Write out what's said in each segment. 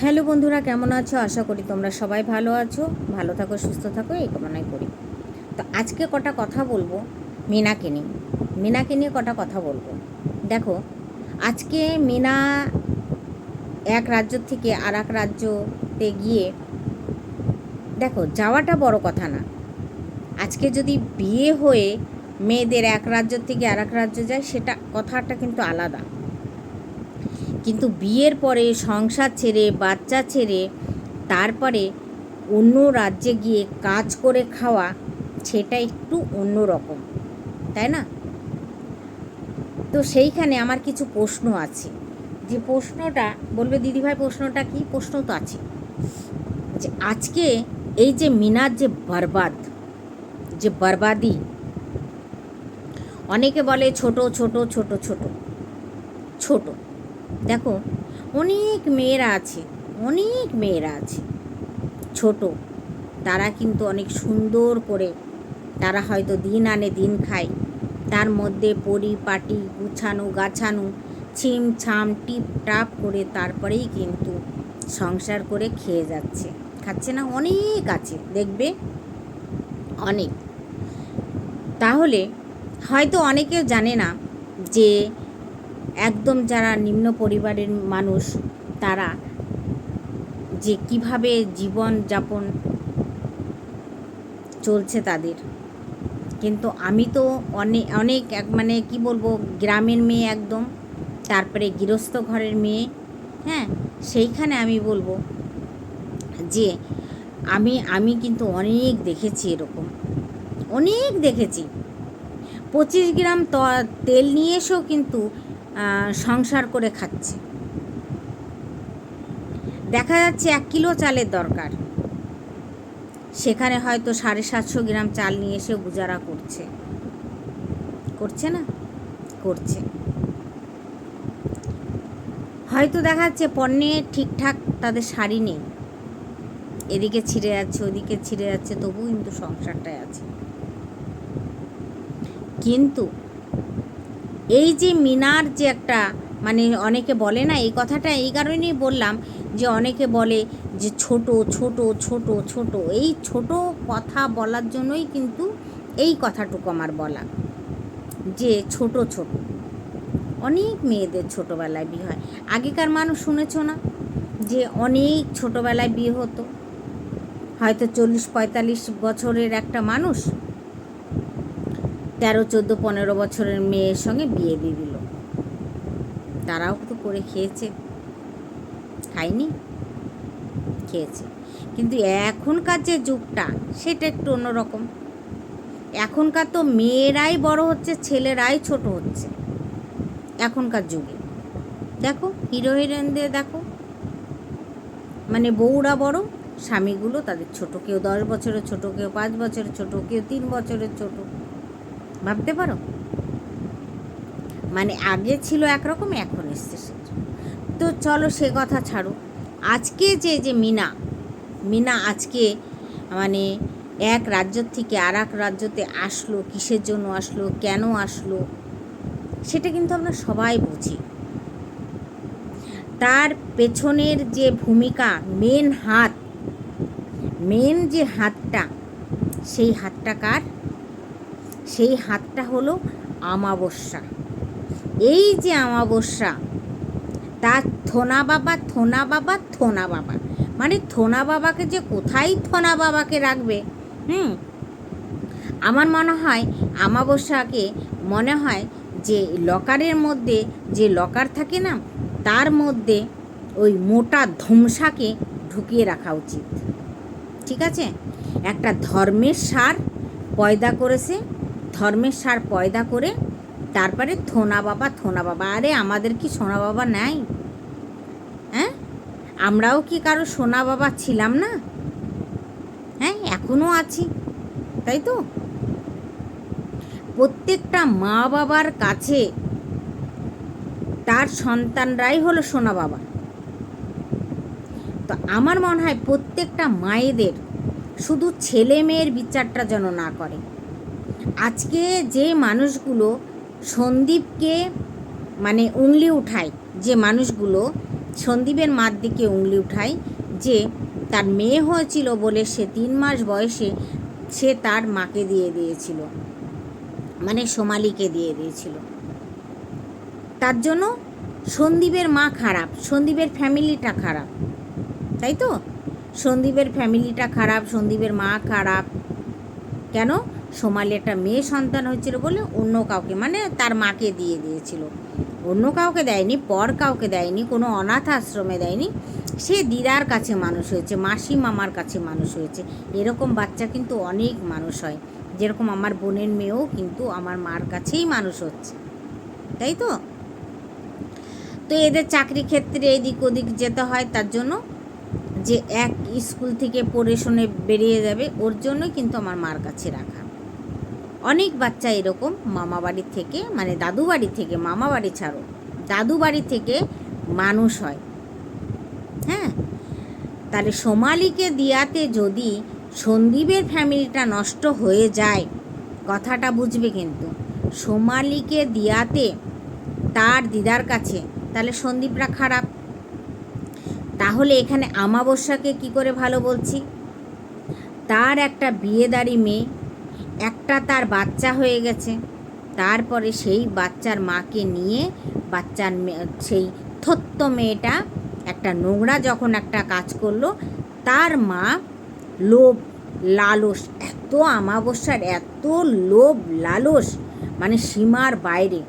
Hello বন্ধুরা, কেমন আছো? আশা করি তোমরা সবাই ভালো আছো। ভালো থাকো, সুস্থ থাকো, এই কামনাই করি। তো আজকে কটা কথা বলব? মিনাকে নিয়ে। মিনাকে নিয়ে কটা কথা বলব? দেখো, আজকে মিনা এক রাজ্য থেকে আর এক রাজ্যতে গিয়ে, দেখো, যাওয়াটা বড় কথা না। আজকে যদি বিয়ে হয়ে মেয়েদের এক রাজ্য থেকে আর এক রাজ্য যায়, সেটা কথাটা কিন্তু আলাদা। কিন্তু বিয়ের পরে সংসার ছেড়ে, বাচ্চা ছেড়ে, তারপরে অন্য রাজ্যে গিয়ে কাজ করে খাওয়া, সেটা একটু অন্য রকম তাই না? তো সেইখানে আমার কিছু প্রশ্ন আছে। যে প্রশ্নটা, বলবে দিদিভাই, প্রশ্নটা কি? প্রশ্ন তো আছে। যে আজকে এই যে মিনার যে বরবাদ, যে বরবাদি, অনেকে বলে ছোট ছোট ছোট ছোট ছোট। দেখো, অনেক মেয়েরা আছে, অনেক মেয়েরা আছে। ছোট, তারা কিন্তু অনেক সুন্দর করে, তারা হয়তো দিন আনে দিন খায়। তার মধ্যে পরিপাটি গুছানো, গাছানো, ছিম ছাম, টিপ টাপ করে তারপরেই কিন্তু সংসার করে খেয়ে যাচ্ছে। খাচ্ছে না, অনেক আছে, দেখবে? অনেক। তাহলে হয়তো অনেকেও জানে না যে একদম যারা নিম্ন পরিবারের মানুষ, তারা যে কীভাবে জীবন যাপন চলছে তাদের। কিন্তু আমি তো অনেক অনেক এক মানে কি বলব, গ্রামের মেয়ে একদম, তারপরে গৃহস্থ ঘরের মেয়ে হ্যাঁ সেইখানে আমি বলব যে আমি আমি কিন্তু অনেক দেখেছি এরকম। অনেক দেখেছি। পঁচিশ গ্রাম তেল নিয়ে এসেও কিন্তু সংসার করে খাচ্ছে। দেখা যাচ্ছে এক কিলো চালের দরকার। সেখানে হয়তো সাড়ে সাতশো গ্রাম চাল নিয়ে এসে গুজারা করছে। করছে না? করছে। হয়তো দেখা যাচ্ছে পণ্যে ঠিকঠাক তাদের শাড়ি নেই। এদিকে ছিঁড়ে যাচ্ছে, ওদিকে ছিঁড়ে যাচ্ছে তবু কিন্তু সংসারটায় আছে। কিন্তু এই যে মিনার যে একটা মানে অনেকে বলে না, এই কথাটা এই কারণেই বললাম যে অনেকে বলে যে ছোট ছোট ছোট ছোট। এই ছোট কথা বলার জন্যই কিন্তু এই কথাটুকু আমার বলা। যে ছোট ছোট। অনেক মেয়েদের ছোটোবেলায় বিয়ে হয়। আগেকার মানুষ শুনেছো না? যে অনেক ছোটোবেলায় বিয়ে হতো। হয়তো চল্লিশ, পঁয়তাল্লিশ বছরের একটা মানুষ তেরো, চোদ্দ, পনেরো বছরের মেয়ের সঙ্গে বিয়ে দিয়ে দিল। তারাও তো করে খেয়েছে। খায়নি, খেয়েছে। কিন্তু এখনকার যে যুগটা, সেটা একটু অন্যরকম। এখনকার তো মেয়েরাই বড় হচ্ছে, ছেলেরাই ছোট হচ্ছে। এখনকার যুগে। দেখো, হিরো, হিরোইনদের দেখো। মানে বউরা বড়, স্বামীগুলো তাদের ছোট, কেউ দশ বছরের ছোট, কেউ পাঁচ বছরের ছোট, কেউ তিন বছরের ছোট। ভাবতে পারো? মানে আগে ছিল একরকম, এখন এসছে তো চলো সে কথা ছাড়ো। আজকে যে যে মিনা মিনা আজকে মানে এক রাজ্য থেকে আর এক রাজ্যতে আসলো, কিসের জন্য আসলো, কেন আসলো, সেটা কিন্তু আমরা সবাই বুঝি। তার পেছনের যে ভূমিকা মেন হাত মেন যে হাতটা, সেই হাতটা কার? সেই হাতটা হলো আমাবস্যা। এই যে আমাবস্যা তার থোনা বাবা থোনা বাবা থোনা বাবা। মানে থোনা বাবাকে যে কোথায় থোনা বাবাকে রাখবে, হুম? আমার মনে হয় আমাবস্যাকে মনে হয় যে লকারের মধ্যে যে লকার থাকে না, তার মধ্যে ওই মোটা ধমসাকে ঢুকিয়ে রাখা উচিত। ঠিক আছে? একটা ধর্মের সার পয়দা করেছে ধর্মের সার পয়দা করে তারপরে থোনা বাবা থোনা বাবা। আরে আমাদের কি সোনা বাবা নাই? হ্যাঁ? আমরাও কি কারও সোনা বাবা ছিলাম না? হ্যাঁ এখনও আছি, তাই তো? প্রত্যেকটা মা বাবার কাছে তার সন্তানরাই হলো সোনা বাবা। তো আমার মনে হয় প্রত্যেকটা মায়েদের শুধু ছেলে মেয়ের বিচারটা যেন না করে। আজকে যে মানুষগুলো সন্দীপকে মানে উংলি উঠায়, যে মানুষগুলো সন্দীপের মার দিকে উংলি উঠায়, যে তার মেয়ে হয়েছিল বলে সে তিন মাস বয়সে সে তার মাকে দিয়ে দিয়েছিল মানে সোমালিকে দিয়ে দিয়েছিল। তার জন্য সন্দীপের মা খারাপ, সন্দীপের ফ্যামিলিটা খারাপ, তাই তো? সন্দীপের ফ্যামিলিটা খারাপ, সন্দীপের মা খারাপ। কেন? সোমালি একটা মেয়ে সন্তান হয়েছিল বলে অন্য কাউকে মানে তার মাকে দিয়ে দিয়েছিল। অন্য কাউকে দেয়নি, পর কাউকে দেয়নি, কোনো অনাথ আশ্রমে দেয়নি। সে দিদার কাছে মানুষ হয়েছে, মাসি মামার কাছে মানুষ হয়েছে। এরকম বাচ্চা কিন্তু অনেক মানুষ হয়। যেরকম আমার বোনের মেয়েও কিন্তু আমার মার কাছেই মানুষ হচ্ছে। তাই তো? তো এদের চাকরি ক্ষেত্রে এদিক ওদিক যেতে হয় তার জন্য যে এক স্কুল থেকে পড়ে শুনে বেরিয়ে যাবে, ওর জন্যই কিন্তু আমার মার কাছে রাখা। অনেক বাচ্চা এরকম মামা বাড়ি থেকে মানে দাদু বাড়ি থেকে, মামা বাড়ি ছাড়ো, দাদু বাড়ি থেকে মানুষ হয়। হ্যাঁ? তাহলে সোমালিকে দিয়াতে যদি সন্দীপের ফ্যামিলিটা নষ্ট হয়ে যায়, কথাটা বুঝবে কিন্তু। সোমালিকে দিয়াতে তার দিদার কাছে, তাহলে সন্দীপরা খারাপ। তাহলে এখানে আমাবস্যাকে কি করে ভালো বলছি? তার একটা বিয়েদারি মেয়ে একটা তার বাচ্চা হয়ে গেছে। তারপরে সেই বাচ্চার মাকে নিয়ে বাচ্চার সেই থত্ত মেয়েটা একটা নোংরা যখন একটা কাজ করল, তার মা লোভ, লালস, এত আমাবস্যার, এত লোভ, লালস মানে সীমার বাইরে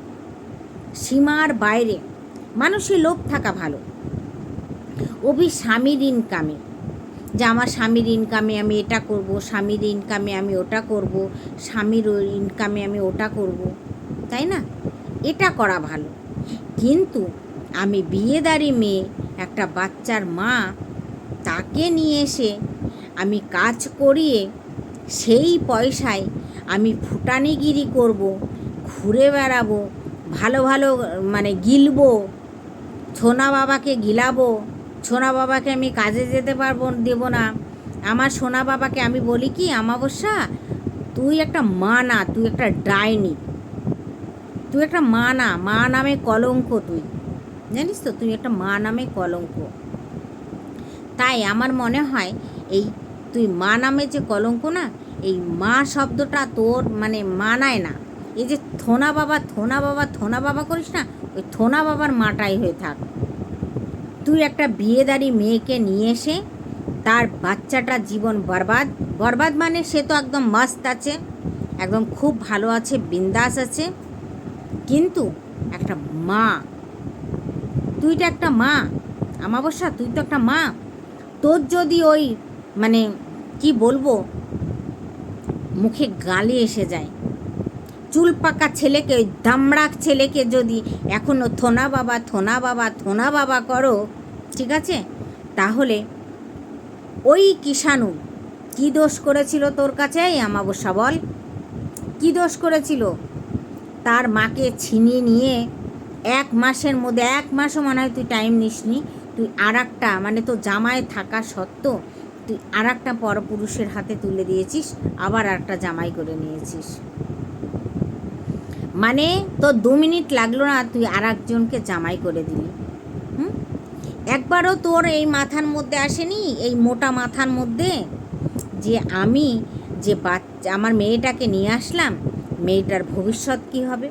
সীমার বাইরে। মানুষের লোভ থাকা ভালো। অভি স্বামীর ইনকামে যে আমার স্বামীর ইনকামে আমি এটা করব, স্বামীর ইনকামে আমি ওটা করব, স্বামীর ইনকামে আমি ওটা করব, তাই না? এটা করা ভালো। কিন্তু আমি বিয়েদারি মেয়ে, একটা বাচ্চার মা, তাকে নিয়ে এসে আমি কাজ করিয়ে সেই পয়সায় আমি ফুটানিগিরি করব, ঘুরে বেড়াবো, ভালো ভালো মানে গিলবো, সোনা বাবাকে গিলাবো সোনা বাবাকে আমি কাজে যেতে পারব, দেবো না। আমার সোনা বাবাকে আমি বলি কি, আমাবস্যা, তুই একটা মা না তুই একটা ডাইনি। তুই একটা মা না মা নামে কলঙ্ক তুই। জানিস তো, তুই একটা মা নামে কলঙ্ক। তাই আমার মনে হয়, এই তুই মা নামে যে কলঙ্ক না, এই মা শব্দটা তোর মানে মানায় না। এই যে থোনা বাবা থোনা বাবা থোনা বাবা করিস না, ওই থোনা বাবার মাটাই হয়ে থাক। তুই একটা বিয়েদারি মেয়েকে নিয়ে এসে তার বাচ্চাটা জীবন বরবাদ। বরবাদ মানে সে তো একদম মস্ত আছে, একদম খুব ভালো আছে, বিন্দাস আছে। কিন্তু একটা মা, তুই তো একটা মা আমাবস্যা তুই তো একটা মা। তোর যদি ওই মানে কি বলব, মুখে গালি এসে যায়। চুল পাকা ছেলেকে, ওই দামড়াক ছেলেকে যদি এখনও থোনা বাবা থোনা বাবা থোনা বাবা করো ঠিক আছে? তাহলে ওই কিষাণু কি দোষ করেছিল তোর কাছে? এই আমাবস্যা বল। কি দোষ করেছিল? তার মাকে ছিনিয়ে নিয়ে এক মাসের মধ্যে, এক মাসও মনে হয় তুই টাইম নিসনি। তুই আর একটা মানে তো জামায় থাকা সত্ত্বেও তুই আর একটা পরপুরুষের হাতে তুলে দিয়েছিস, আবার একটা জামাই করে নিয়েছিস। মানে তো দু মিনিট লাগল না, তুই আর একজনকে জামাই করে দিলি। একবারও তোর এই মাথার মধ্যে আসেনি? এই মোটা মাথার মধ্যে? যে আমি যে বাচ্চা, আমার মেয়েটাকে নিয়ে আসলাম, মেয়েটার ভবিষ্যৎ কি হবে?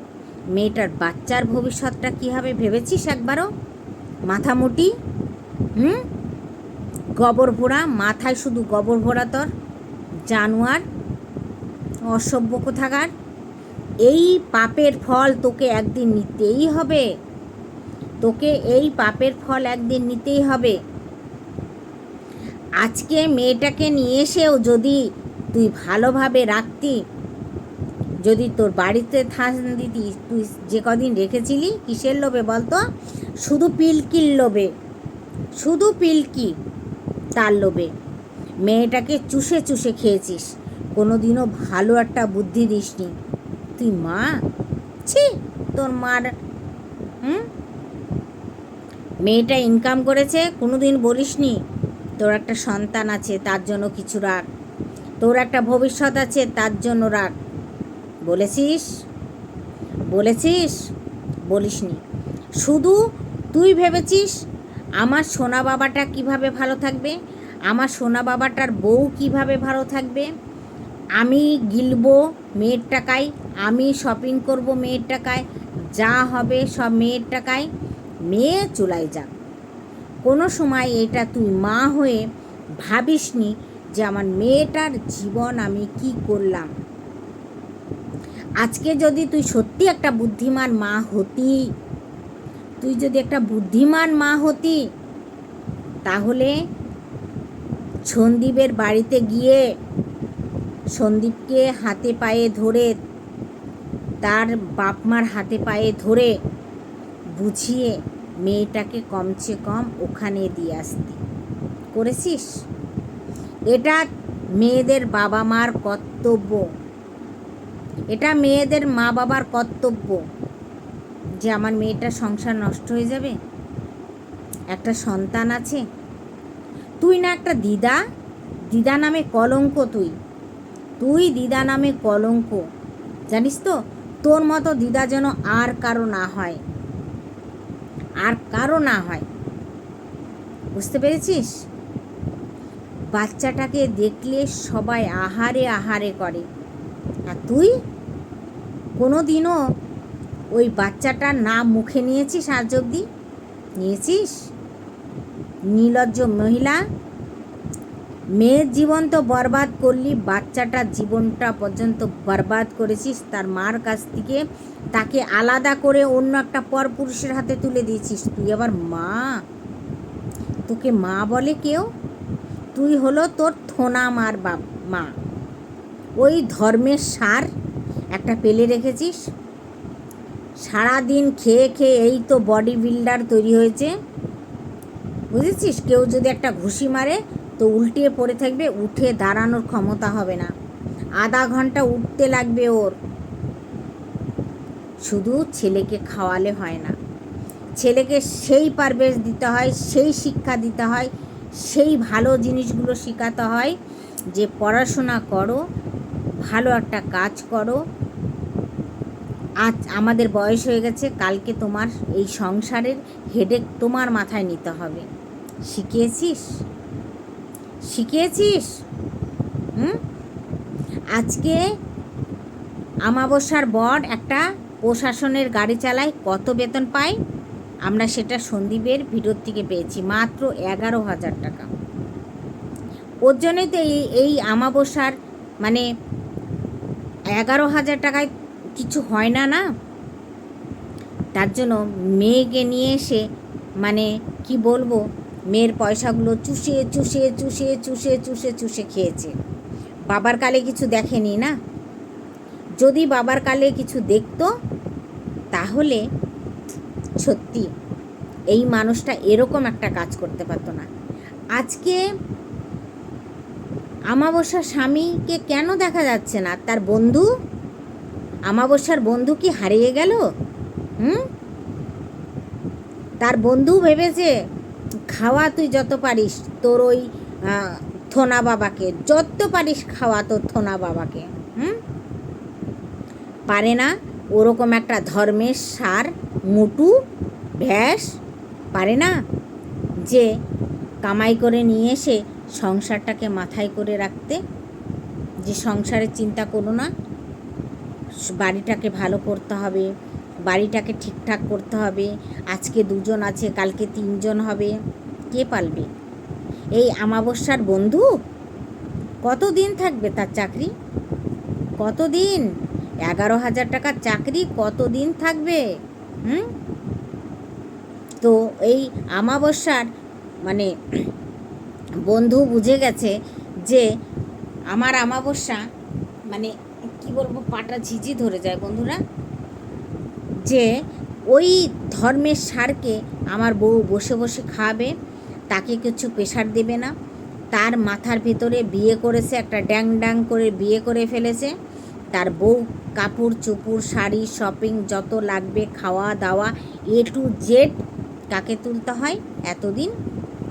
মেয়েটার বাচ্চার ভবিষ্যৎটা কি হবে ভেবেছিস একবারও? মাথামুটি? হুম? গোবর ভোড়া মাথায় শুধু গোবর ভোড়া তোর? জানোয়ার? অসভ্য কোথাকার? এই পাপের ফল তোকে একদিন নিতেই হবে। তোকে এই পাপের ফল একদিন নিতেই হবে। আজকে মেয়েটাকে নিয়ে এসেও যদি তুই ভালোভাবে রাখতি, যদি তোর বাড়িতে থান দিতি, তুই যে কদিন রেখেছিলি, কিসের লোভে বলতো? শুধু পিলকির লোভে। শুধু পিলকি তার লোভে। মেয়েটাকে চুষে চুষে খেয়েছিস। কোনো দিনও ভালো একটা বুদ্ধি দিসনি। তুই মা? ছি, তোর মার, হুম? মেয়েটা ইনকাম করেছে কোনো দিন বলিসনি, তোর একটা সন্তান আছে, তার জন্য কিছু রাখ। তোর একটা ভবিষ্যৎ আছে, তার জন্য রাখ। বলেছিস? বলেছিস? বলিসনি। শুধু তুই ভেবেছিস, আমার সোনা বাবাটা কীভাবে ভালো থাকবে? আমার সোনা বাবাটার বউ কীভাবে ভালো থাকবে? আমি গিলবো মেয়ের টাকায়, আমি শপিং করব মেয়ের টাকায়, যা হবে সব মেয়ের টাকায়। মেয়ে চুলাই যাক। কোনো সময় এটা তুই মা হয়ে ভাবিসনি যে আমার মেয়েটার জীবন আমি কি করলাম। আজকে যদি তুই সত্যি একটা বুদ্ধিমান মা হতি, তুই যদি একটা বুদ্ধিমান মা হতি, তাহলে সন্দীপের বাড়িতে গিয়ে সন্দীপকে হাতে পায়ে ধরে, তার বাপ মার হাতে পায়ে ধরে বুঝিয়ে মেয়েটাকে কমসে কম ওখানে দিয়ে আসতি। করেছিস? এটা মেয়েদের বাবা মার কর্তব্য। এটা মেয়েদের মা বাবার কর্তব্য যে আমার মেয়েটার সংসার নষ্ট হয়ে যাবে। একটা সন্তান আছে। তুই না একটা দিদা? দিদা নামে কলঙ্ক তুই। তুই দিদা নামে কলঙ্ক। জানিস তো? তোর মতো দিদা যেন আর কারও না হয়। আর কারও না হয়। বুঝতে পেরেছিস? বাচ্চাটাকে দেখলে সবাই আহারে আহারে করে। আর তুই? কোনো দিনও ওই বাচ্চাটার নাম মুখে নিয়েছিস আজ অবধি? নিয়েছিস? নির্লজ্জ মহিলা, মেয়ের জীবন তো বরবাদ করলি, বাচ্চাটার জীবনটা পর্যন্ত বরবাদ করেছিস, তার মার কাছ থেকে তাকে আলাদা করে অন্য একটা পরপুরুষের হাতে তুলে দিয়েছিস। তুই আবার মা? তোকে মা বলে কেউ? তুই হলো তোর থোনা মার বাপ, মা। ওই ধর্মের সার একটা পেলে রেখেছিস? সারাদিন খেয়ে খেয়ে এই তো বডি বিল্ডার তৈরি হয়েছে। বুঝেছিস? কেউ যদি একটা ঘুষি মারে, তো উল্টিয়ে পড়ে থাকবে, উঠে দাঁড়ানোর ক্ষমতা হবে না। আধা ঘণ্টা উঠতে লাগবে ওর। শুধু ছেলেকে খাওয়ালে হয় না। ছেলেকে সেই পারবেশ দিতে হয়, সেই শিক্ষা দিতে হয়, সেই ভালো জিনিসগুলো শেখাতে হয় যে পড়াশোনা করো, ভালো একটা কাজ করো। আজ আমাদের বয়স হয়ে গেছে, কালকে তোমার এই সংসারের হেডেক তোমার মাথায় নিতে হবে। শিখিয়েছিস? শিখিয়েছিস? হুম? আজকে আমাবস্যার বর একটা প্রশাসনের গাড়ি চালায়, কত বেতন পায়? আমরা সেটা সন্দীপের ভিডিওর থেকে পেয়েছি, মাত্র এগারো হাজার টাকা। ওর জন্যই তো এই এই আমাবস্যার মানে এগারো হাজার টাকায় কিছু হয় না না? তার জন্য মেয়েকে নিয়ে এসে মানে কি বলব, মেয়ের পয়সাগুলো চুষে চুষে চুষে চুষে চুষে চুষে খেয়েছে। বাবার কালে কিছু দেখেনি না? যদি বাবার কালে কিছু দেখত, তাহলে সত্যি এই মানুষটা এরকম একটা কাজ করতে পারতো না। আজকে আমাবস্যার স্বামীকে কেন দেখা যাচ্ছে না? তার বন্ধু? আমাবস্যার বন্ধু কি হারিয়ে গেল? হুম? তার বন্ধু ভেবেছে, খাওয়া তুই যত পারিস, তোর ওই থোনা বাবাকে, যত পারিস খাওয়া তোর থোনা বাবাকে। হুম? পারে না। ওরকম একটা ধর্মের সার, মুটু, ভ্যাস পারে না। যে কামাই করে নিয়ে এসে সংসারটাকে মাথায় করে রাখতে, যে সংসারের চিন্তা করো না। বাড়িটাকে ভালো করতে হবে, বাড়িটাকে ঠিকঠাক করতে হবে, আজকে দুজন আছে, কালকে তিনজন হবে, কে পালবে? এই আমাবস্যার বন্ধু? কতদিন থাকবে তার চাকরি? কতদিন? এগারো হাজার টাকার চাকরি কতদিন থাকবে? হুম? তো এই আমাবস্যার মানে বন্ধু বুঝে গেছে যে আমার আমাবস্যা মানে কি বলব, পাটা ঝিঝি ধরে যায় বন্ধুরা। যে ওই ধর্মের সারকে আমার বউ বসে বসে খাবে, তাকে কিছু প্রেশার দেবে না। তার মাথার ভেতরে বিয়ে করেছে, একটা ড্যাং ড্যাং করে বিয়ে করে ফেলেছে। তার বউ কাপড় চুপুর শাড়ি শপিং যত লাগবে খাওয়া দাওয়া এ টু জেড কাকে তুলতে হয়? এতদিন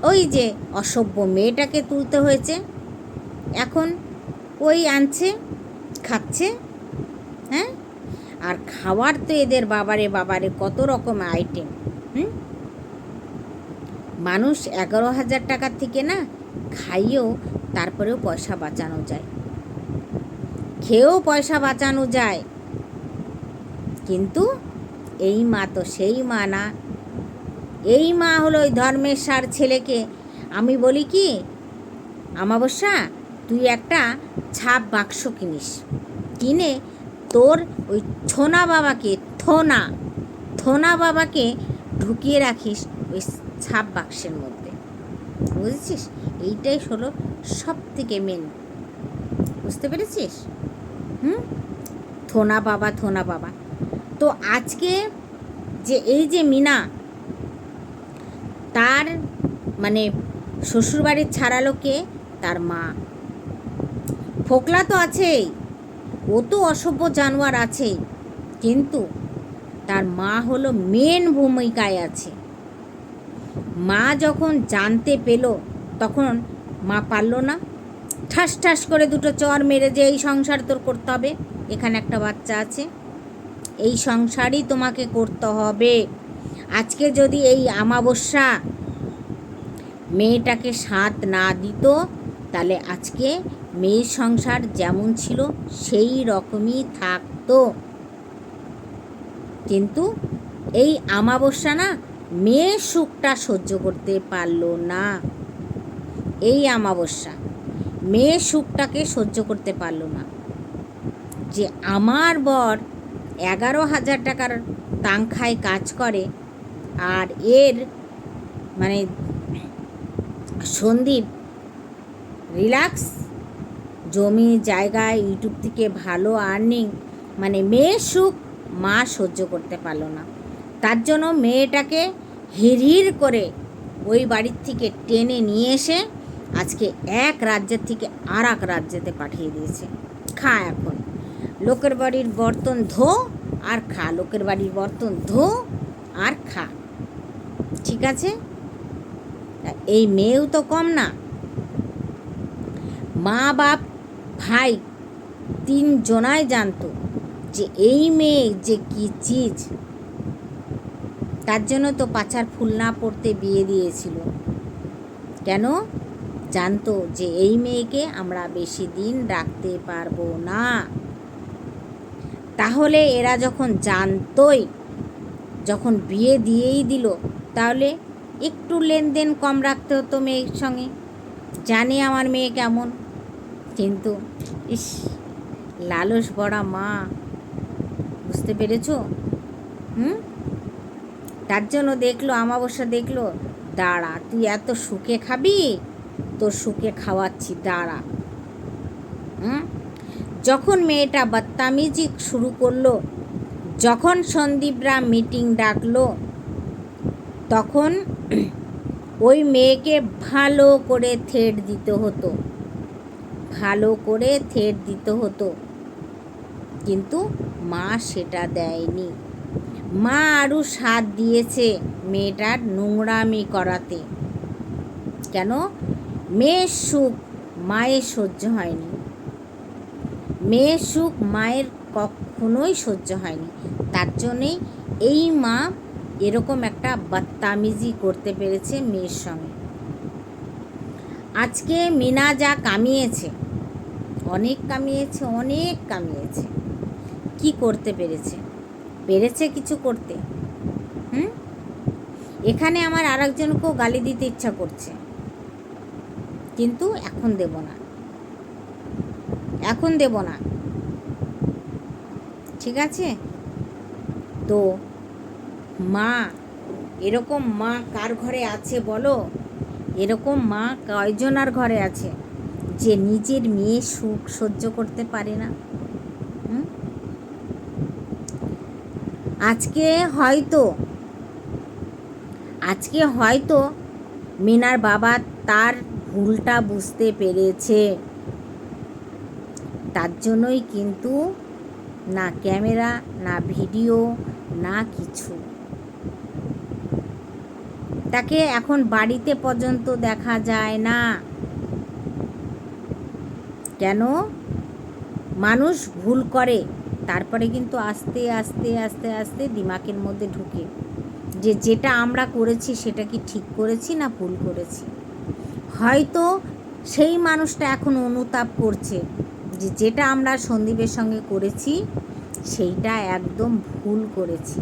ওই যে অসভ্য মেয়েটাকে তুলতে হয়েছে। এখন ওই আনছে, খাচ্ছে হ্যাঁ? আর খাওয়ার তো এদের বাবারে বাবারে কত রকম আইটেম হুম? মানুষ এগারো হাজার টাকার থেকে না খাইয়েও তারপরেও পয়সা বাঁচানো যায়। খেয়েও পয়সা বাঁচানো যায়। কিন্তু এই মা তো সেই মা না। এই মা হলো ওই ধর্মের সার ছেলেকে। আমি বলি কি আমাবস্যা তুই একটা ছাপ বাক্স কিনিস। কিনে তোর ওই ছোনা বাবাকে, থোনা থোনা বাবাকে ঢুকিয়ে রাখিস ওই ছাপ বাক্সের মধ্যে। বুঝেছিস? এইটাই হলো সব থেকে মেন বুঝতে পেরেছিস? হুম? থোনা বাবা থোনা বাবা। তো আজকে যে এই যে মিনা, তার মানে শ্বশুরবাড়ির ছাড়ালো কে? তার মা। ফোকলা তো আছেই, ও তো অসভ্য জানোয়ার আছেই কিন্তু তার মা হলো মেন ভূমিকায় আছে। মা যখন জানতে পেল, তখন মা পারল না। ঠাস ঠাস করে দুটো চর মেরে যে এই সংসার তোর করতে হবে। এখানে একটা বাচ্চা আছে। এই সংসারই তোমাকে করতে হবে। আজকে যদি এই আমাবস্যা মেয়েটাকে সাথ না দিত, তাহলে আজকে মেয়ের সংসার যেমন ছিল, সেই রকমই থাকতো। কিন্তু এই আমাবস্যা না মেয়ের সুখটা সহ্য করতে পারল না। এই আমাবস্যা। মেয়ের সুখটাকে সহ্য করতে পারল না। যে আমার বর এগারো হাজার টাকার তাংখায় কাজ করে আর এর মানে সন্দীপ রিল্যাক্স, জমি জায়গায় ইউটিউব থেকে ভালো আর্নিং মানে মেয়ের সুখ মা সহ্য করতে পারল না। তার জন্য মেয়েটাকে হিড়হির করে ওই বাড়ির থেকে টেনে নিয়ে এসে আজকে এক রাজ্যের থেকে আর এক রাজ্যেতে পাঠিয়ে দিয়েছে। খা এখন। লোকের বাড়ির বর্তন ধো আর খা। লোকের বাড়ির বর্তন ধো আর খা। ঠিক আছে? এই মেয়েও তো কম না। মা, বাপ, ভাই তিনজনাই জানতো যে এই মেয়ে যে কি চিজ। তার জন্য তো পাচার ফুল না পড়তে বিয়ে দিয়েছিল। কেন? জানতো যে এই মেয়েকে আমরা বেশি দিন রাখতে পারব না। তাহলে এরা যখন জানতই, যখন বিয়ে দিয়েই দিল, তাহলে একটু লেনদেন কম রাখতে হতো মেয়ের সঙ্গে। জানে আমার মেয়ে কেমন? কিন্তু ইস, লালস বড়া মা। বুঝতে পেরেছ? হুম? তার জন্য দেখল, আমাবস্যা দেখল, দাঁড়া, তুই এত সুখে খাবি? তোর সুখে খাওয়াচ্ছি, দাঁড়া। হুম? যখন মেয়েটা বদতামিজি শুরু করল, যখন সন্দীপরা মিটিং ডাকলো, তখন ওই মেয়েকে ভালো করে থেট দিতে হতো। ভালো করে থেট দিতে হতো। কিন্তু মা সেটা দেয়নি। মা আরও সাথ দিয়েছে মেয়েটার নোংরামি করাতে। কেন? মেয়ের সুখ মায়ের সহ্য হয়নি। মেয়ের সুখ মায়ের কখনোই সহ্য হয়নি। তার জন্যেই এই মা এরকম একটা বদতামিজি করতে পেরেছে মেয়ের সঙ্গে। আজকে মিনা যা কামিয়েছে, অনেক কামিয়েছে অনেক কামিয়েছে। কি করতে পেরেছে? পেরেছে কিছু করতে? হুম? এখানে আমার আরেকজনকেও গালি দিতে ইচ্ছা করছে। কিন্তু এখন দেব না। এখন দেব না। ঠিক আছে? তো মা, এরকম মা কার ঘরে আছে বলো? এরকম মা কয়জনার ঘরে আছে যে নিজের মেয়ে সুখ সহ্য করতে পারে না? আজকে হয়তো আজকে হয়তো মিনার বাবা তার ভুলটা বুঝতে পেরেছে। তার জন্যই কিন্তু না ক্যামেরা, না ভিডিও, না কিছু। তাকে এখন বাড়িতে পর্যন্ত দেখা যায় না। কেন? মানুষ ভুল করে। তারপরে কিন্তু আস্তে আস্তে আস্তে আস্তে দিমাকের মধ্যে ঢুকে। যে যেটা আমরা করেছি সেটা কি ঠিক করেছি না ভুল করেছি? হয়তো সেই মানুষটা এখন অনুতাপ করছে যে যেটা আমরা সন্দীপের সঙ্গে করেছি, সেইটা একদম ভুল করেছি।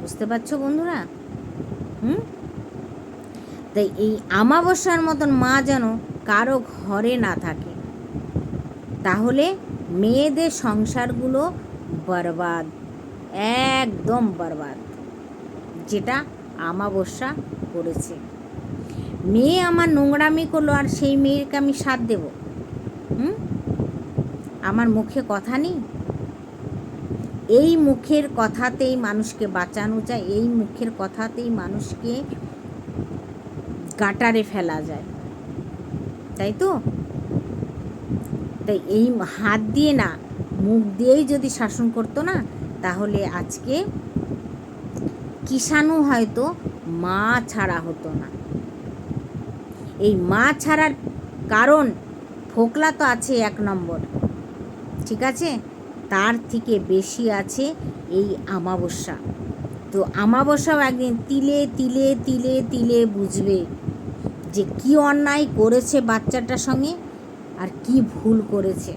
বুঝতে পারছ বন্ধুরা? হুম? তাই এই আমাবস্যার মতন মা যেন কারও ঘরে না থাকে, তাহলে মেয়েদের সংসারগুলো বরবাদ, একদম বরবাদ, যেটা আমাবস্যা করেছে। মেয়ে আমার নোংরামি করল আর সেই মেয়েকে আমি সাথ দেব। হুম? আমার মুখে কথা নেই? এই মুখের কথাতেই মানুষকে বাঁচানো যায়, এই মুখের কথাতেই মানুষকে গাটারে ফেলা যায়। তাই তো? তাই এই হাত দিয়ে না, মুখ দিয়েই যদি শাসন করতো না, তাহলে আজকে কিষাণু হয়তো মা ছাড়া হতো না। এই মা ছাড়ার কারণ ফোকলা তো আছে এক নম্বর। ঠিক আছে? তার থেকে বেশি আছে এই আমাবস্যা। তো আমাবস্যাও একদিন তিলে তিলে তিলে তিলে বুঝবে যে কি অন্যায় করেছে বাচ্চাটার সঙ্গে আর কি ভুল করেছে।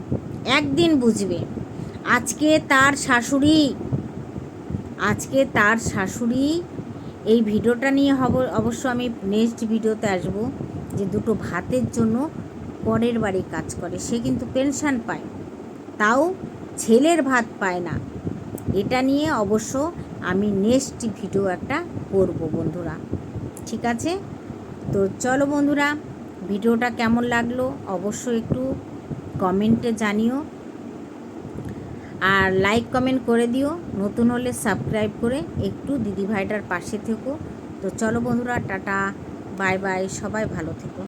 একদিন বুঝবে। আজকে তার শাশুড়ি, আজকে তার শাশুড়ি, এই ভিডিওটা নিয়ে হব, অবশ্য আমি নেক্সট ভিডিওতে আসব। যে দুটো ভাতের জন্য পরের বাড়ি কাজ করে, সে কিন্তু পেনশন পায়। তাও ছেলের ভাত পায় না। এটা নিয়ে অবশ্য আমি নেক্সট ভিডিও একটা করব বন্ধুরা। ঠিক আছে? তো চলো বন্ধুরা, ভিডিওটা কেমন লাগল অবশ্যই একটু কমেন্টে জানিও। আর লাইক, কমেন্ট করে দিও। নতুন হলে সাবস্ক্রাইব করে একটু দিদিভাইটার পাশে থেকো। তো চলো বন্ধুরা, টাটা। বাই বাই সবাই ভালো থেকো।